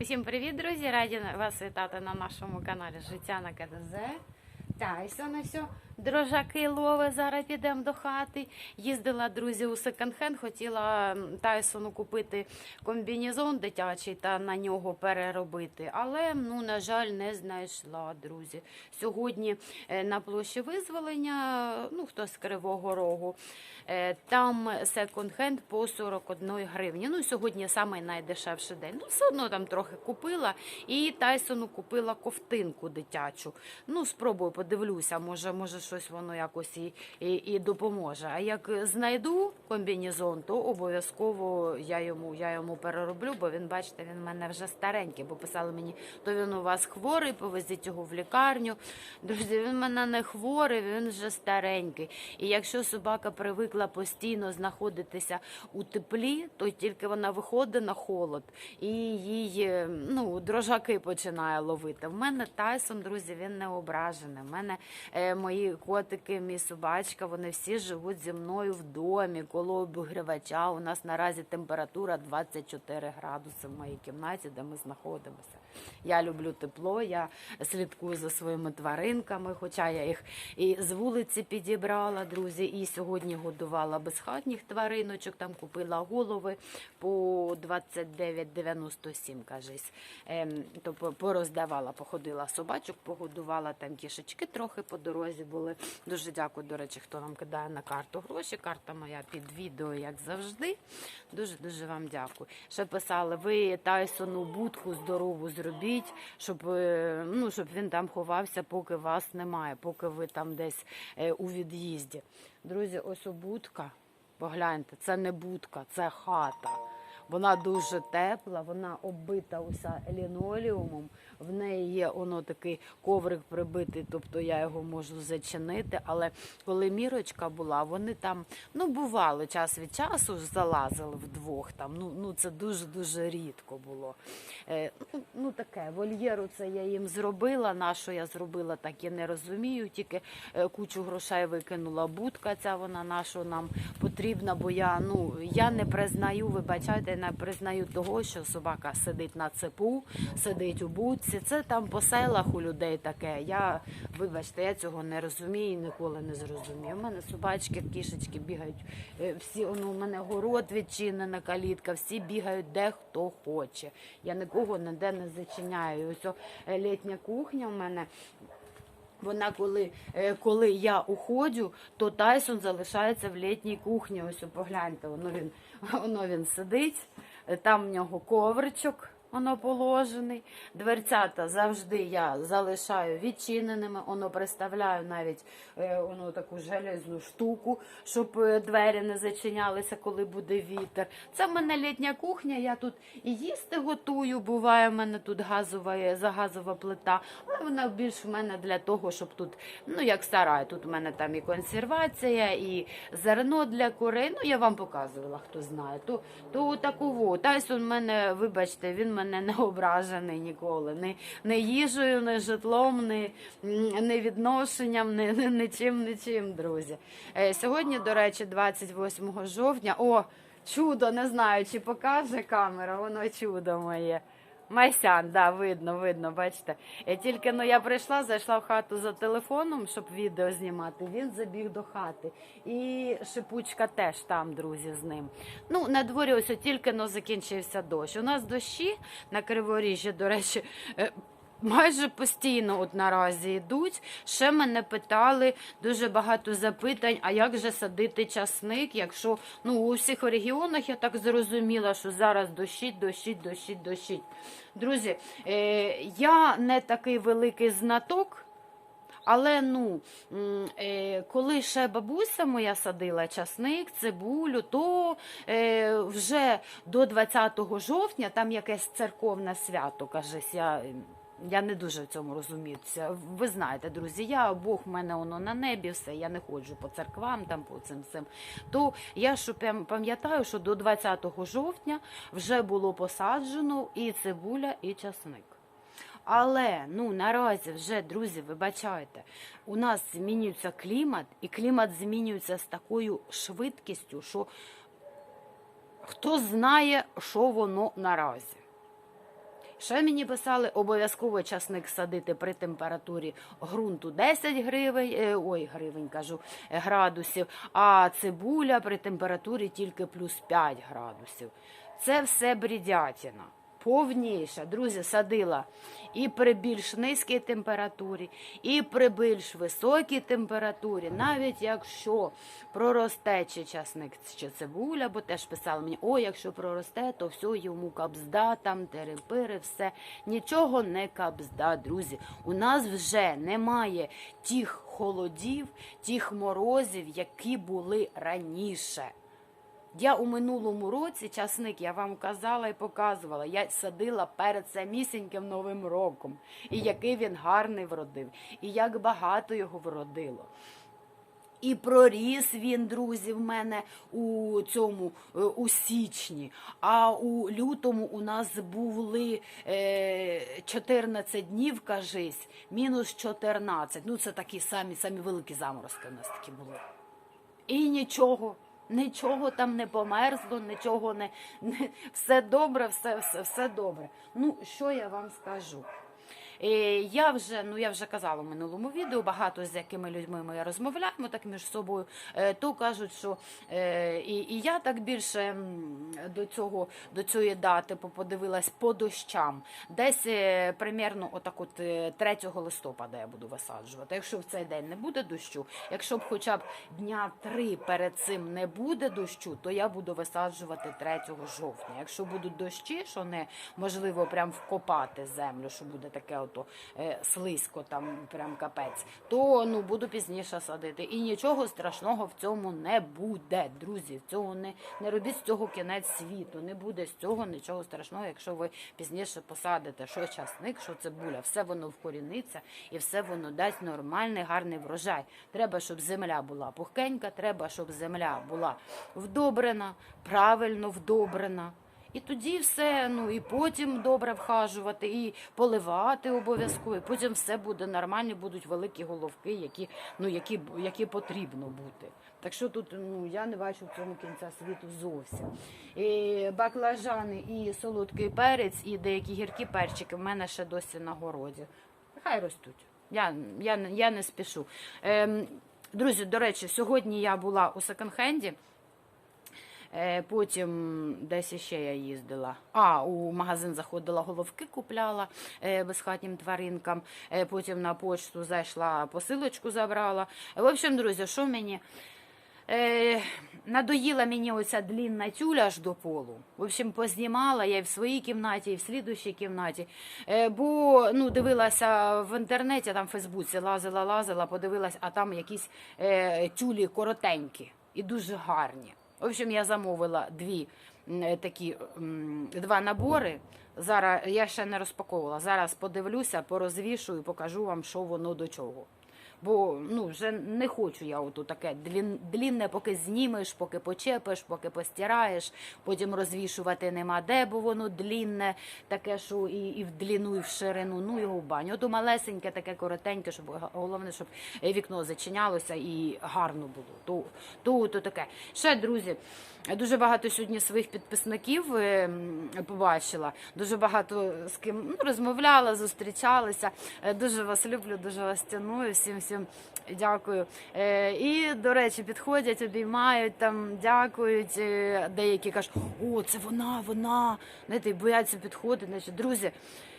Усім привіт, друзі! Раді вас вітати на нашому каналі Життя на КДЗ. Тайсон ось о, дрожаки лови. Зараз підемо до хати. Їздила друзі у секонд-хенд, хотіла Тайсону купити комбінезон дитячий та на нього переробити. Але, ну, на жаль, не знайшла, друзі. Сьогодні е, на площі визволення, ну хто з Кривого Рогу. Е, Там секонд-хенд по 41 гривні. Ну, сьогодні самий найдешевший день. Ну, все одно там трохи купила. І Тайсону купила ковтинку дитячу. Ну, спробую, подивлюся, може, може щось воно якось і, і, і допоможе. А як знайду комбінезон, то обов'язково я йому, я йому перероблю, бо він, бачите, він в мене вже старенький, бо писали мені, то він у вас хворий, повезіть його в лікарню. Друзі, він в мене не хворий, він вже старенький. І якщо собака привикла постійно знаходитися у теплі, то тільки вона виходить на холод і е, ну, дрожаки починає ловити. В мене Тайсон, друзі, він не ображений. В мене е, мої котики, мій собачка, вони всі живуть зі мною в домі, коло обігрівача. У нас наразі температура 24 градуси в моїй кімнаті, де ми знаходимося. Я люблю тепло, я слідкую за своїми тваринками, хоча я їх і з вулиці підібрала, друзі, і сьогодні годувала безхатніх твариночок, там купила голови по 29,97, кажись. Ем, то пороздавала, походила собачок, погодувала там кішечки трохи по дорозі були. Дуже дякую, до речі, хто нам кидає на карту гроші. Карта моя під відео, як завжди. Дуже дуже вам дякую. Ще писали, ви Тайсону будку здорову зробіть, щоб, е, ну, щоб він там ховався, поки вас немає, поки ви там десь е, у від'їзді. Друзі, ось будка. Погляньте, це не будка, це хата. Вона дуже тепла, вона оббита уся лінолеумом. В неї є воно такий коврик прибитий, тобто я його можу зачинити. Але коли мірочка була, вони там ну бувало час від часу залазили вдвох. Там ну ну це дуже дуже рідко було. Е, ну, ну таке вольєру це я їм зробила. На що я зробила, так і не розумію. Тільки е, кучу грошей викинула будка. Ця вона на що нам потрібна, бо я ну я не признаю, вибачайте, не признаю того, що собака сидить на цепу, сидить у будці. Це там по селах у людей таке. Я вибачте, я цього не розумію і ніколи не зрозумію. У мене собачки, кішечки бігають. е, Всі ну, у мене город відчинена калітка, всі бігають де хто хоче. Я нікого ніде не зачиняю. Ось е, літня кухня в мене. Вона коли, е, коли я уходжу, то Тайсон залишається в літній кухні. Ось погляньте, воно він, воно він сидить, е, там в нього ковричок. Воно положений. Дверцята завжди я залишаю відчиненими. Воно приставляю навіть е, воно таку железну штуку, щоб е, двері не зачинялися, коли буде вітер. Це в мене літня кухня. Я тут і їсти готую. Буває, в мене тут газова загазова плита. Але вона більш в мене для того, щоб тут, ну як сарай. Тут в мене там і консервація, і зерно для курей. Ну я вам показувала, хто знає. То, то таку Тайсон в мене, вибачте, він мене не ображений ніколи. Ні, не їжею, не житлом, не, не відношенням, не, не, нічим, нічим, друзі. Е, сьогодні, до речі, 28 жовтня. О, чудо, не знаю, чи покаже камера, воно чудо моє. Майсян, да, видно, видно, бачите. Я Тільки ну, я прийшла, зайшла в хату за телефоном, щоб відео знімати. Він забіг до хати. І шипучка теж там, друзі, з ним. Ну, на дворі ось тільки но закінчився дощ. У нас дощі на Криворіжжі, до речі, е, Майже постійно от наразі йдуть. Ще мене питали дуже багато запитань, а як же садити часник, якщо ну у всіх регіонах я так зрозуміла, що зараз дощить, дощить, дощить, дощить. Друзі, е, я не такий великий знаток. Але ну, е, коли ще бабуся моя садила часник, цибулю, то е, вже до 20 жовтня там якесь церковне свято, кажись, я. Я не дуже в цьому розуміюся. Ви знаєте, друзі, я Бог в мене воно на небі, все, я не ходжу по церквам, там по цим всім. То я що пам'ятаю, що до 20 жовтня вже було посаджено і цибуля, і часник. Але ну наразі вже, друзі, вибачайте, у нас змінюється клімат, і клімат змінюється з такою швидкістю, що хто знає, що воно наразі. Ще мені писали, обов'язково часник садити при температурі ґрунту 10 гривень, е, ой, гривень кажу, е, градусів, а цибуля при температурі тільки плюс 5 градусів. Це все бредятина. Повніша, друзі, садила і при більш низькій температурі, і при більш високій температурі, навіть якщо проросте чи часник, чи цибуля, бо теж писали мені, о, якщо проросте, то все йому кабзда, там терепири, все. Нічого не кабзда, друзі. У нас вже немає тих холодів, тих морозів, які були раніше. Я у минулому році часник, я вам казала і показувала, я садила перед самісіньким новим роком, і який він гарний вродив, і як багато його вродило. І проріс він, друзі, в мене у цьому е, у січні. А у лютому у нас були е, 14 днів, кажись, мінус 14. Ну, це такі самі самі великі заморозки у нас такі були. І нічого, нічого там не померзло, нічого не, не все добре, все, все, все добре. Ну, що я вам скажу? Е, Я вже, ну я вже казала в минулому відео, багато з якими людьми ми розмовляємо так між собою, е, то кажуть, що е, і, і я так більше до цього до цієї дати подивилась по дощам. Десь примерно отак от е, 3 листопада я буду висаджувати. Якщо в цей день не буде дощу, якщо б хоча б дня три перед цим не буде дощу, то я буду висаджувати 3 жовтня. Якщо будуть дощі, що неможливо прям вкопати землю, що буде таке ото е, слизько, там прям капець, то ну буду пізніше садити. І нічого страшного в цьому не буде, друзі. Цього не, не робіть з цього кінець світу. Не буде з цього нічого страшного, якщо ви пізніше посадите, що часник, що цибуля, все воно вкоріниться і все воно дасть нормальний, гарний врожай. Треба, щоб земля була пухкенька, треба, щоб земля була вдобрена, правильно вдобрена. І тоді все, ну і потім добре вхажувати, і поливати обов'язково. Потім все буде нормально, будуть великі головки, які, ну, які, які потрібно бути. Так що тут ну, я не бачу в цьому кінця світу зовсім. І баклажани, і солодкий перець, і деякі гіркі перчики в мене ще досі на городі. Хай ростуть. Я, я, я не спішу. Ем, друзі, до речі, сьогодні я була у секонд-хенді. Е, Потім десь ще я їздила. А, у магазин заходила, головки купляла е, безхатнім тваринкам. Е, Потім на почту зайшла, посилочку забрала. В общем, друзі, що мені. Надоїла мені оця длінна тюля аж до полу. В общем, познімала я і в своїй кімнаті, і в слідущій кімнаті. Бо ну, дивилася в інтернеті, там в Фейсбуці лазила, лазила, подивилась, а там якісь тюлі коротенькі і дуже гарні. В общем, я замовила дві е, такі два набори. Зараз я ще не розпаковувала. Зараз подивлюся, порозвішую, покажу вам, що воно до чого. Бо ну вже не хочу я ото таке длінне, поки знімеш, поки почепиш, поки постираєш, потім розвішувати нема де, бо воно длінне, таке, що і, і в длину, і в ширину, ну його в баню. Ото малесеньке, таке коротеньке, щоб головне, щоб е, вікно зачинялося і гарно було. То, то, то таке. Ще, друзі, дуже багато сьогодні своїх підписників е, побачила. Дуже багато з ким ну, розмовляла, зустрічалася. Е, Дуже вас люблю, дуже вас ціную. Всім всім дякую. Е, І, до речі, підходять, обіймають там, дякують. Е, Деякі кажуть, о, це вона, вона. Знаєте, бояться підходити. Значить, друзі,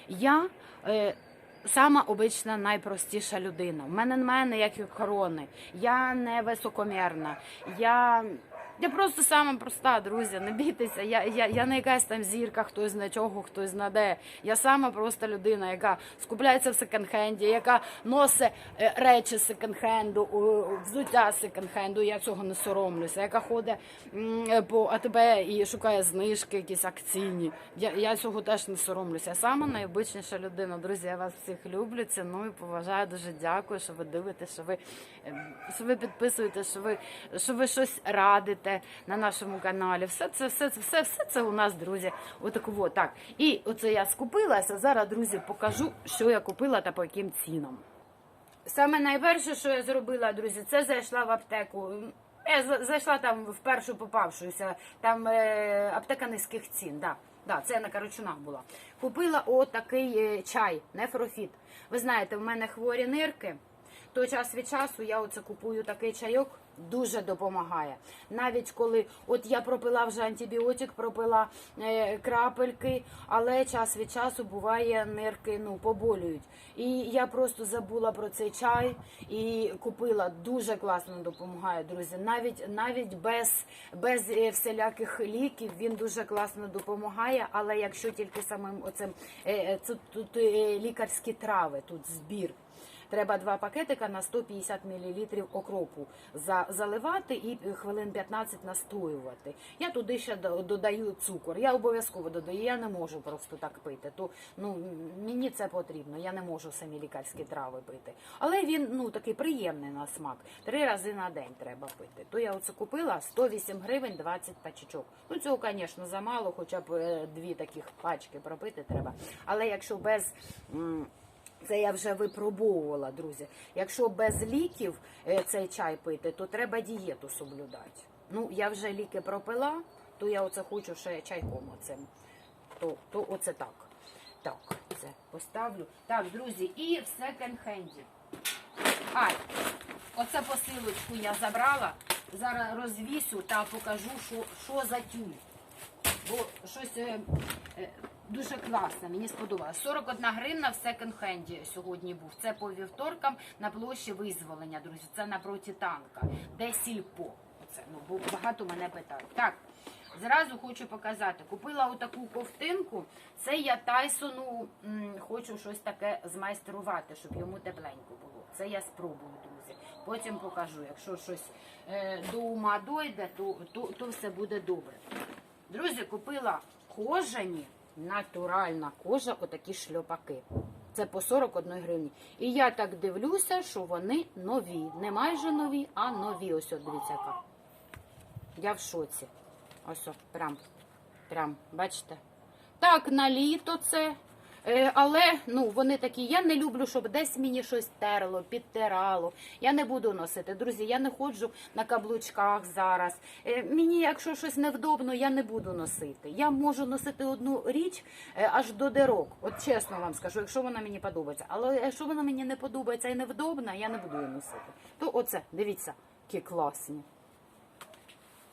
я. Е, Сама обична найпростіша людина. У мене немає ніякої корони. Я не високомірна. Я, я просто сама проста, друзі. Не бійтеся. Я, я, я не якась там зірка, хтось на чого, хтось на де. Я сама проста людина, яка скупляється в секонд-хенді, яка носить е, речі секонд-хенду, взуття секонд-хенду. Я цього не соромлюся. Яка ходить е, по АТБ і шукає знижки, якісь акційні. Я, я цього теж не соромлюся. Я сама найобичніша людина. Друзі, я вас всіх люблю, ціную, поважаю. Дуже дякую, що ви дивитесь, що ви, е, що ви підписуєте, що ви, що ви щось радите на нашому каналі. Все це, все, все, все це у нас, друзі. Отаково. Так. І оце я скупилася. Зараз, друзі, покажу, що я купила та по яким цінам. Саме найперше, що я зробила, друзі, це зайшла в аптеку. Я зайшла там в першу попавшуюся, там е, аптека низьких цін. Да. Да, це на Карачунах була. Купила отакий е, чай, нефрофіт. Ви знаєте, в мене хворі нирки. То час від часу я оце купую такий чайок, дуже допомагає. Навіть коли от я пропила вже антибіотик, пропила е, крапельки, але час від часу буває нирки ну, поболюють. І я просто забула про цей чай і купила. Дуже класно допомагає, друзі. Навіть навіть без, без е, всіляких ліків він дуже класно допомагає. Але якщо тільки самим оцим е, е, тут, тут е, лікарські трави, тут збір. Треба два пакетика на 150 мл окропу за- заливати і хвилин 15 настоювати. Я туди ще додаю цукор. Я обов'язково додаю. Я не можу просто так пити. То ну мені це потрібно. Я не можу самі лікарські трави пити. Але він ну такий приємний на смак. Три рази на день треба пити. То я оце купила 108 гривень 20 пачечок. Ну цього, звісно, замало, хоча б е, дві таких пачки пропити треба. Але якщо без. Це я вже випробовувала, друзі. Якщо без ліків е, цей чай пити, то треба дієту соблюдати. Ну, я вже ліки пропила, то я оце хочу ще чайком оцим. То, то оце так. Так, це поставлю. Так, друзі, і в секонд-хенді. А, оце посилочку я забрала. Зараз розвісю та покажу, що, що за тюль. Бо щось е, е, дуже класне, мені сподобалось. 41 гривна в секонд-хенді сьогодні був. Це по вівторкам на площі визволення, друзі. Це напроти танка. Де сільпо? Оце, ну, бо багато мене питають. Так, зразу хочу показати. Купила отаку ковтинку. Це я Тайсону м, хочу щось таке змайструвати, щоб йому тепленько було. Це я спробую, друзі. Потім покажу. Якщо щось е, до ума дойде, то, то, то все буде добре. Друзі, купила кожані, натуральна кожа, отакі шльопаки. Це по 41 гривні. І я так дивлюся, що вони нові. Не майже нові, а нові. Ось, от, дивіться, яка. Я в шоці. Ось, от, прям, прям, бачите? Так, на літо це. Е, Але ну вони такі, я не люблю, щоб десь мені щось терло, підтирало. Я не буду носити. Друзі, я не ходжу на каблучках зараз. Е, Мені, якщо щось невдобно, я не буду носити. Я можу носити одну річ е, аж до дирок. От чесно вам скажу, якщо вона мені подобається. Але якщо вона мені не подобається і невдобна, я не буду її носити. То оце, дивіться, які класні.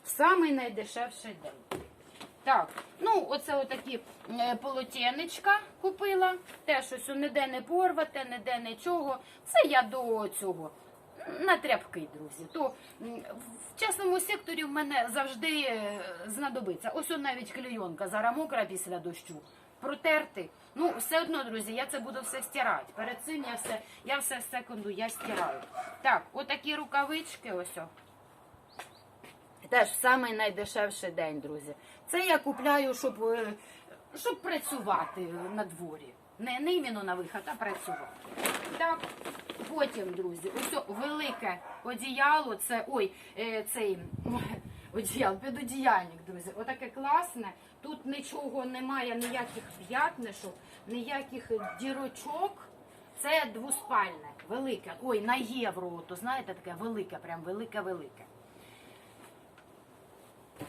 Самий найдешевший день. Так, ну оце отакі е, полотенечка купила. Теж ось ніде не порвате, ніде нічого. Це я до цього. На тряпки, друзі. То в частному секторі в мене завжди е, знадобиться. Ось навіть клейонка зараз мокра після дощу. Протерти. Ну, все одно, друзі, я це буду все стирати. Перед цим я все, я все з секунду я стираю. Так, отакі рукавички, ось. Теж самий найдешевший день, друзі. Це я купляю, щоб, е, щоб працювати на дворі. Не, не іменно на виход, а працювати. Так, потім, друзі, ось велике одіяло, це ой, е, цей одіял, підодіяльник, друзі. Отаке класне. Тут нічого немає, ніяких п'ятнишок, ніяких дірочок. Це двоспальне, велике. Ой, на євро, то знаєте, таке велике, прям велике-велике. М,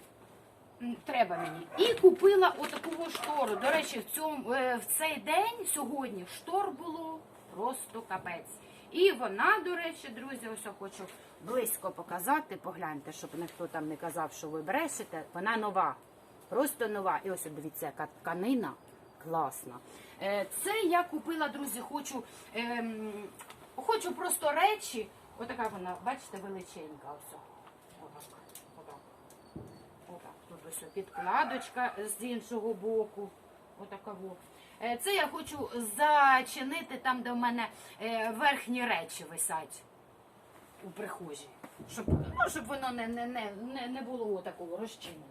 Треба мені. І купила отаку штору. До речі, в цьому е, в цей день сьогодні штор було просто капець. І вона, до речі, друзі, ось хочу близько показати. Погляньте, щоб ніхто там не казав, що ви брешете. Вона нова. Просто нова. І ось дивіться, яка тканина класна. Е, Це я купила, друзі, хочу, ем, хочу просто речі. Отака вона, бачите, величенька. Ось. Отак. Отак. Отак. Тут ось підкладочка з іншого боку. Отака. Е, Це я хочу зачинити там, де в мене е, верхні речі висять у прихожій. Щоб, ну, щоб воно не, не, не, не, було такого розчинене.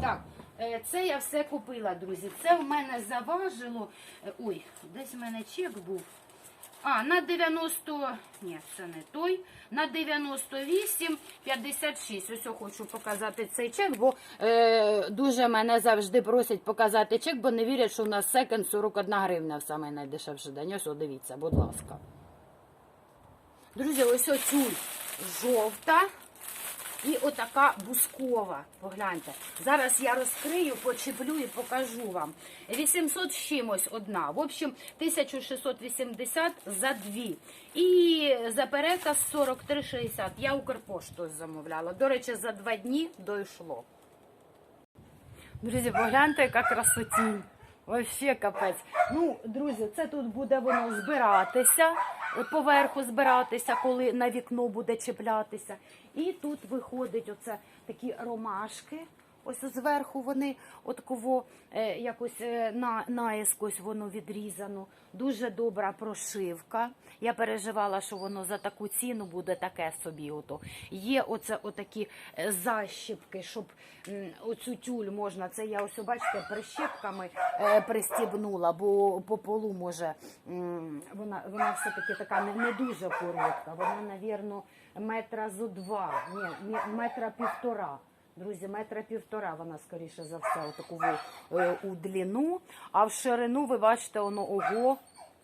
Так, е, це я все купила, друзі. Це в мене заважило. Ой, десь в мене чек був. А, на 90, ні, це не той, на 98, 56. Ось я хочу показати цей чек, бо е, дуже мене завжди просять показати чек, бо не вірять, що у нас секонд 41 гривня в самий найдешевший день. Ось, дивіться, будь ласка. Друзі, ось оцю жовта. І отака бускова. Погляньте. Зараз я розкрию, почеплю і покажу вам. 800 з чимось одна. В общем, 1680 за дві. І за переказ 43,60. Я Укрпоштою замовляла. До речі, за два дні дійшло. Друзі, погляньте, яка красотінь. Вообще капець. Ну, друзі, це тут буде воно збиратися, поверху збиратися, коли на вікно буде чіплятися. І тут виходить оце такі ромашки. Ось зверху вони от кого е, якось е, на наїскось воно відрізано. Дуже добра прошивка. Я переживала, що воно за таку ціну буде таке собі. Ото є оце отакі е, защіпки, щоб оцю тюль можна. Це я ось бачите, прищепками е, пристібнула, бо по полу може вона, вона все таки така не, не дуже коротка. Вона, навірно, метра зо два, ні, метра півтора. Друзі, метра півтора вона, скоріше за все, отаку е, у длину, а в ширину ви бачите, воно ого,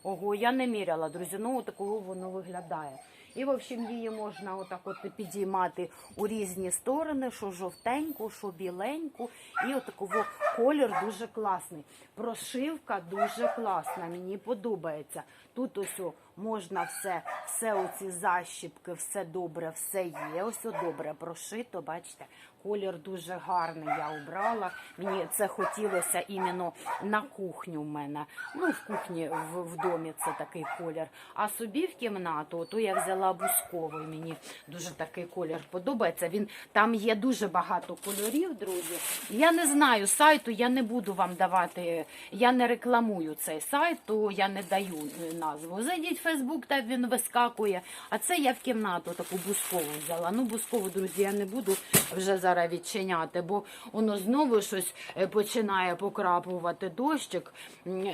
ого, я не міряла, друзі, ну такого воно виглядає. І, в общем, її можна отак от підіймати у різні сторони, що жовтеньку, що біленьку. І отакого колір дуже класний. Прошивка дуже класна, мені подобається. Тут ось можна все, все оці защіпки, все добре, все є. Ось добре прошито, бачите. Колір дуже гарний я обрала. Мені це хотілося іменно на кухню в мене. Ну, в кухні в, в домі це такий колір. А собі в кімнату, то я взяла бусковий. Мені дуже такий колір подобається. Він там є дуже багато кольорів, друзі. Я не знаю сайту, я не буду вам давати. Я не рекламую цей сайт, то я не даю е, назву. Зайдіть в Фейсбук, там він вискакує. А це я в кімнату таку бускову взяла. Ну, бускову, друзі, я не буду вже зараз відчиняти, бо воно знову щось е, починає покрапувати дощик.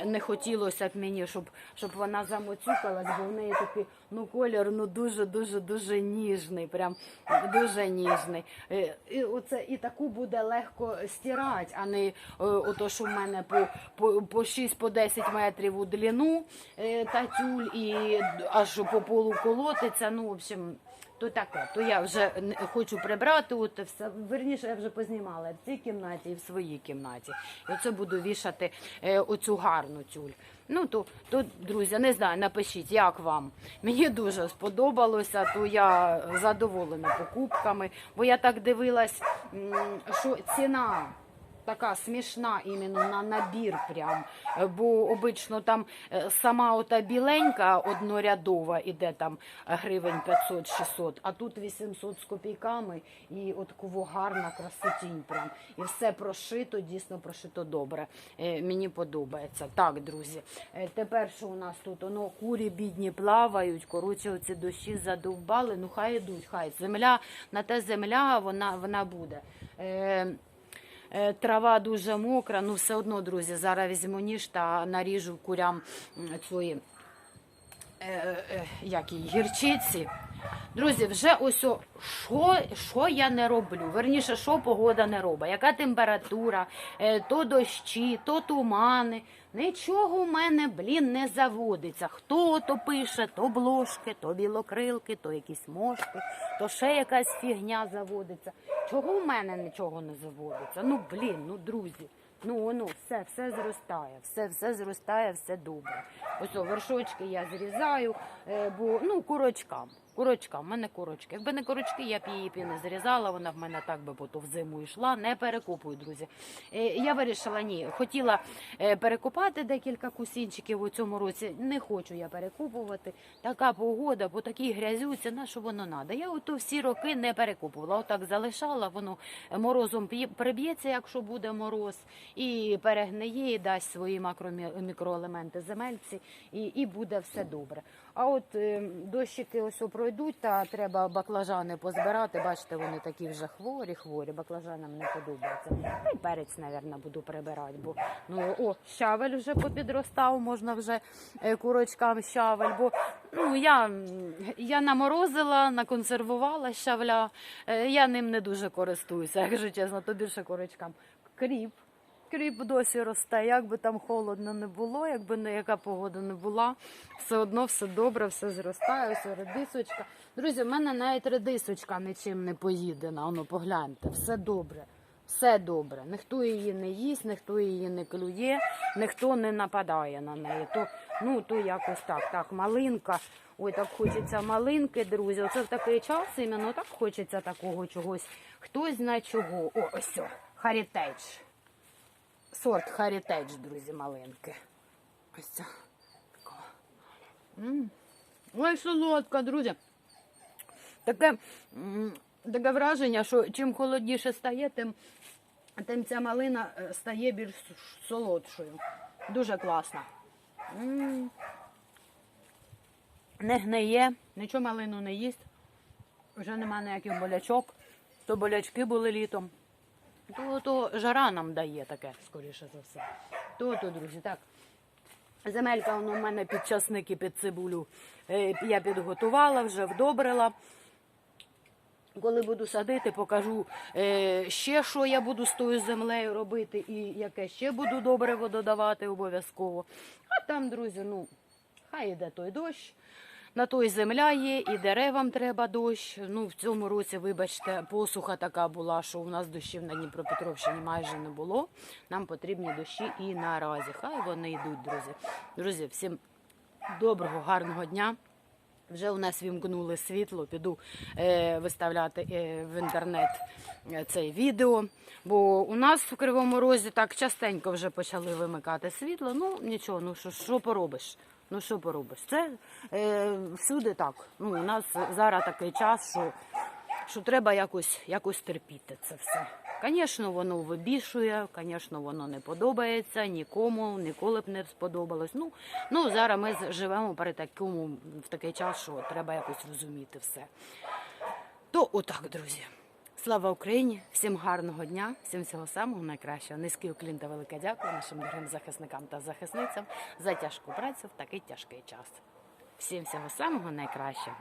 Не хотілося б мені, щоб, щоб вона замоцюкалась, бо в неї такий ну, колір ну, дуже, дуже, ніжний. Прям дуже ніжний. Е, І, оце, і таку буде легко стирати, а не е, ото, що в мене по, по, по 6-10 метрів у длину е, та тюль і аж по полу колотиться. Ну, в общем, то таке, то я вже хочу прибрати, от все верніше я вже познімала в цій кімнаті і в своїй кімнаті. І оце буду вішати е, оцю гарну тюль. Ну то, то, друзі, не знаю, напишіть, як вам. Мені дуже сподобалося, то я задоволена покупками, бо я так дивилась, що ціна. Така смішна іменно на набір прям. Бо обично там е, сама ота біленька однорядова іде там гривень 500-600, а тут 800 з копійками і от кого гарна красотінь прям. І все прошито, дійсно прошито добре. Е, Мені подобається. Так, друзі. Е, Тепер що у нас тут? Оно курі бідні плавають, коротше, оці дощі задовбали, ну хай ідуть, хай. Земля, на те земля, вона, вона буде. Е, Трава дуже мокра, ну все одно, друзі, зараз візьму ніж та наріжу курям цієї е, е, як її, гірчиці. Друзі, вже ось що, що я не роблю? Верніше, що погода не робить, яка температура, е, то дощі, то тумани. Нічого у мене, блін, не заводиться. Хто то пише, то блошки, то білокрилки, то якісь мошки, то ще якась фігня заводиться. Чого в мене нічого не заводиться? Ну, блін, ну друзі. Ну, воно все, все зростає, все, все зростає, все добре. Ось о, вершочки я зрізаю, е, бо ну курочкам. Курочка, в мене курочки. Якби не курочки, я б її б не зрізала, вона в мене так би бо в зиму йшла. Не перекупую, друзі. Е, Я вирішила, ні, хотіла е, перекупати декілька кусінчиків у цьому році. Не хочу я перекупувати. Така погода, бо такій грязюці, на що воно треба. Я ото всі роки не перекупувала. Отак залишала, воно морозом приб'ється, якщо буде мороз, і перегниє, і дасть свої макромікроелементи земельці, і буде все добре. А от е, дощики ось пройдуть, та треба баклажани позбирати. Бачите, вони такі вже хворі, хворі. Баклажанам не подобається. Та й перець, мабуть, буду прибирати, бо ну о, щавель вже попідростав, можна вже е, курочкам щавель. Бо ну я, я наморозила, наконсервувала щавля. Е, я ним не дуже користуюся, якщо чесно, то більше курочкам. Кріп. Кріп досі росте, як би там холодно не було, якби не яка погода не була, все одно все добре, все зростає, все редисочка. Друзі, в мене навіть редисочка нічим не поїдена. Воно погляньте, все добре. Все добре. Ніхто її не їсть, ніхто її не клює, ніхто не нападає на неї. То, ну, то якось так. Так, малинка. Ой, так хочеться малинки, друзі. Оце в такий час іменно так хочеться такого чогось. Хтось знає чого. О, ось, о, Харітейдж. Сорт Heritage, друзі, малинки. Ось ця. Ой, солодка, друзі. Таке, таке враження, що чим холодніше стає, тим, тим ця малина е, стає більш солодшою. Дуже класна. Не гниє, нічого малину не їсть. Вже нема ніяких болячок. То болячки були літом. То, то жара нам дає таке, скоріше за все. То, то, друзі, так. Земелька воно в мене під часники, під цибулю е, я підготувала, вже вдобрила. Коли буду садити, покажу е, ще, що я буду з тою землею робити і яке ще буду добре додавати обов'язково. А там, друзі, ну, хай іде той дощ. На той земля є, і деревам треба дощ. Ну, в цьому році, вибачте, посуха така була, що у нас дощів на Дніпропетровщині майже не було. Нам потрібні дощі і наразі. Хай вони йдуть, друзі. Друзі, всім доброго, гарного дня. Вже у нас вімкнули світло, піду е, виставляти е, в інтернет е, це відео. Бо у нас в Кривому Розі так частенько вже почали вимикати світло. Ну нічого, ну що, що поробиш? Ну що поробиш? Це е, всюди так. Ну, у нас зараз такий час, що, що треба якось, якось терпіти це все. Звісно, воно вибішує, звісно, воно не подобається нікому, ніколи б не сподобалось. Ну, ну зараз ми живемо при такому в такий час, що треба якось розуміти все. То отак, друзі. Слава Україні! Всім гарного дня, всім всього самого найкращого. Низький уклін та велике дякую нашим дорогим захисникам та захисницям за тяжку працю в такий тяжкий час. Всім всього самого найкращого.